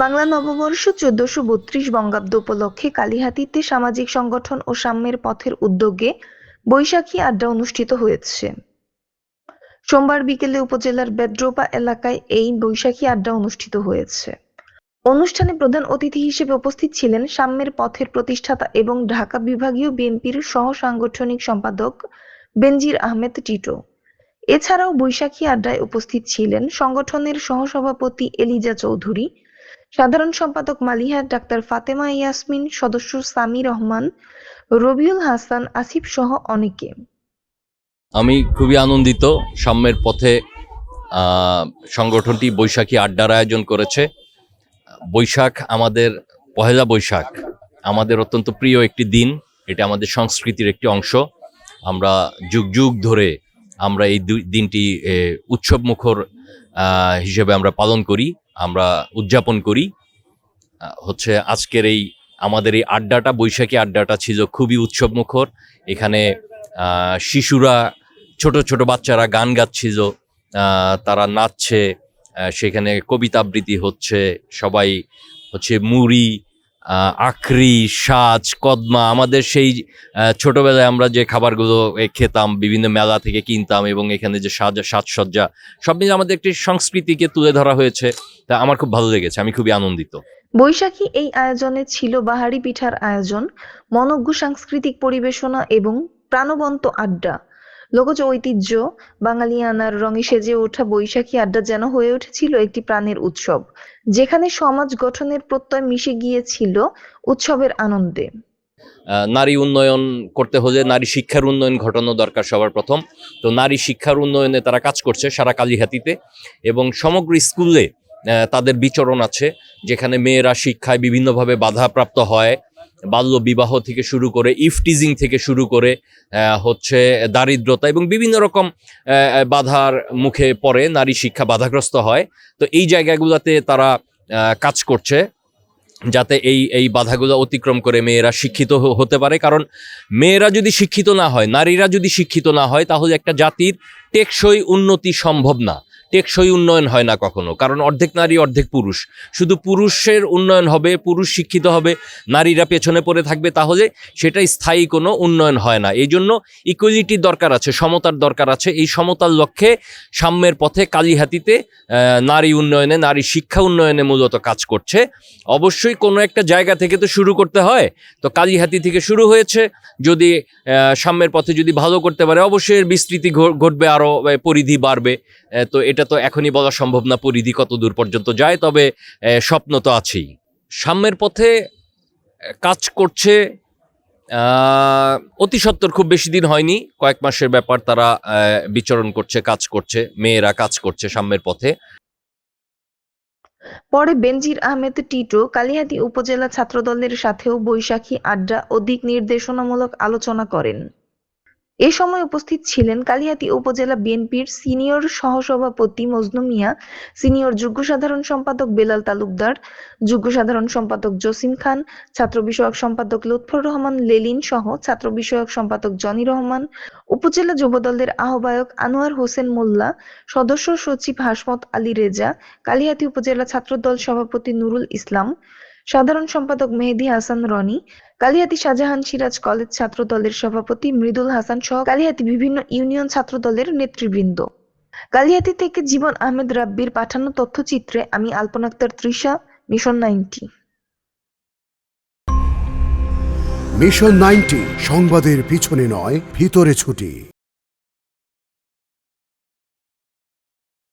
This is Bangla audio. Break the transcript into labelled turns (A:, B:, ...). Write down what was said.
A: বাংলা নববর্ষ চোদ্দশো বত্রিশ বঙ্গাব্দ উপলক্ষে কালীহাতিতে সামাজিক সংগঠন ও সাম্যের পথের উদ্যোগে বৈশাখী আড্ডা অনুষ্ঠিত হয়েছে। সোমবার বিকেলে উপজেলার বেদ্রোপা এলাকায় এই বৈশাখী আড্ডা অনুষ্ঠিত হয়েছে। অনুষ্ঠানে প্রধান অতিথি হিসেবে উপস্থিত ছিলেন সাম্যের পথের প্রতিষ্ঠাতা এবং ঢাকা বিভাগীয় বিএনপির সহ সাংগঠনিক সম্পাদক বেনজির আহমেদ টিটো। এছাড়াও বৈশাখী আড্ডায় উপস্থিত ছিলেন সংগঠনের সহসভাপতি এলিজা চৌধুরী, সাধারণ সম্পাদক মালিহা ডাক্তার ফাতেমা ইয়াসমিন, সদস্য সামি রহমান, রবিউল হাসান, আসিফ সহ অনেকে।
B: আমি খুবই আনন্দিত সাম্যের পথে সংগঠনটি বৈশাখী আড্ডার আয়োজন করেছে। বৈশাখ আমাদের, পহেলা বৈশাখ আমাদের অত্যন্ত প্রিয় একটি দিন। এটা আমাদের সংস্কৃতির একটি অংশ। আমরা যুগ যুগ ধরে আমরা এই দিনটি উৎসব মুখর হিসেবে আমরা পালন করি, আমরা উদযাপন করি। হচ্ছে আজকের এই, আমাদের এই আড্ডাটা, বৈশাখী আড্ডাটা ছিল খুবই উৎসব মুখর এখানে শিশুরা, ছোট ছোট বাচ্চারা গান গাচ্ছিল তারা নাচছে সেখানে কবিতা আবৃত্তি হচ্ছে, সবাই হচ্ছে মুড়ি আখরি, সাজ, কদমা, আমাদের সেই ছোটবেলায় আমরা যে খাবারগুলো খেতাম, বিভিন্ন মেলা থেকে কিনতাম এবং এখানে যে সাজ, সাজসজ্জা, সব মিলে আমাদের একটি সংস্কৃতিকে তুলে ধরা হয়েছে, তা আমার খুব ভালো লেগেছে, আমি খুবই আনন্দিত।
A: বৈশাখী এই আয়োজনে ছিল বাহারি পিঠার আয়োজন, মনজ্ঞ সাংস্কৃতিক পরিবেশনা এবং প্রাণবন্ত আড্ডা। লোকজ ঐতিহ্য বাঙালিয়ানার রঙে সেজে ওঠা বৈশাখী আড্ডা যেন হয়ে উঠেছিল একটি প্রাণের উৎসব, যেখানে সমাজ গঠনের প্রত্যয় মিশে গিয়েছিল উৎসবের আনন্দে।
B: নারী উন্নয়ন করতে হলে নারী শিক্ষার উন্নয়ন ঘটানো দরকার সবার প্রথম। তো নারী শিক্ষার উন্নয়নে তারা কাজ করছে সারা কালীহাতিতে এবং সমগ্র স্কুলে তাদের বিচরণ আছে, যেখানে মেয়েরা শিক্ষায় বিভিন্নভাবে বাধাপ্রাপ্ত হয়। বাল্য বিবাহ থেকে শুরু করে ইফটিজিং থেকে শুরু করে হচ্ছে দারিদ্রতা এবং বিভিন্ন রকম বাধার মুখে পড়ে, নারী শিক্ষা বাধাগ্রস্ত হয়। তো এই জায়গাগুলোতে তারা কাজ করছে যাতে এই এই বাধাগুলো অতিক্রম করে মেয়েরা শিক্ষিত হতে পারে। কারণ মেয়েরা যদি শিক্ষিত না হয়, নারীরা যদি শিক্ষিত না হয়, তাহলে একটা জাতির টেকসই উন্নতি সম্ভব না। টেকসই উন্নয়ন হয় না কখনো, কারণ অর্ধেক নারী, অর্ধেক পুরুষ। শুধু পুরুষের উন্নয়ন হবে, পুরুষ শিক্ষিত হবে, নারীরা পেছনে পড়ে থাকবে, তাহলে সেটা স্থায়ী কোনো উন্নয়ন হয় না। এই জন্য ইকুয়ালিটির দরকার আছে, সমতার দরকার আছে। এই সমতার লক্ষ্যে সাম্যের পথে কালীহাতিতে নারী উন্নয়নে, নারী শিক্ষা উন্নয়নে মূলত কাজ করছে। অবশ্যই কোনো একটা জায়গা থেকে তো শুরু করতে হয়। তো কালীহাতি থেকে শুরু হয়েছে। যদি সাম্যের পথে যদি ভালো করতে পারে, অবশ্যই বিস্তৃতি ঘটবে আরও পরিধি বাড়বে। তো এটা তো এখনই বলা সম্ভব না পরিধি কত দূর পর্যন্ত যায়, তবে স্বপ্ন তো আছেই। সাম্যের পথে কাজ করছে অতি সত্বর খুব বেশি দিন হয়নি। কয়েক মাসের ব্যাপার তারা বিচরণ করছে, কাজ করছে, মেয়েরা কাজ করছে সাম্যের পথে।
A: পরে বেনজির আহমেদ টিটো কালিহাতী উপজেলা ছাত্রদলের সাথেও বৈশাখী আড্ডা ও দিক নির্দেশনামূলক আলোচনা করেন। এ সময় উপস্থিত ছিলেন কালিহাতী উপজেলা বিএনপির সিনিয়র সহসভাপতি মজনু মিয়া, সিনিয়র যুগ্ম সাধারণ সম্পাদক বেলাল তালুকদার যুগ্ম সাধারণ সম্পাদক জসিম খান, ছাত্র বিষয়ক সম্পাদক লুৎফর রহমান লেলিন সহ ছাত্র বিষয়ক সম্পাদক জনি রহমান, উপজেলা যুবদলের আহ্বায়ক আনোয়ার হোসেন মোল্লা, সদস্য সচিব হাসমত আলী রেজা কালিহাতী উপজেলা ছাত্রদল সভাপতি নুরুল ইসলাম সাধারণ সম্পাদক মেহেদি হাসান রনি, কালিহাতী শাহজাহান সিরাজ কলেজ ছাত্র দলের সভাপতি মৃদুল হাসান সহ কালিহাতী বিভিন্ন ইউনিয়ন ছাত্র দলের নেতৃবৃন্দ। কালিহাতী থেকে জীবন আহমেদ রাব্বির পাঠানো তথ্যচিত্রে আমি Alpana Akter Trisha, mission ninety.
C: Mission ninety, সংবাদের পিছনে নয়, ভিতরে ছুটি।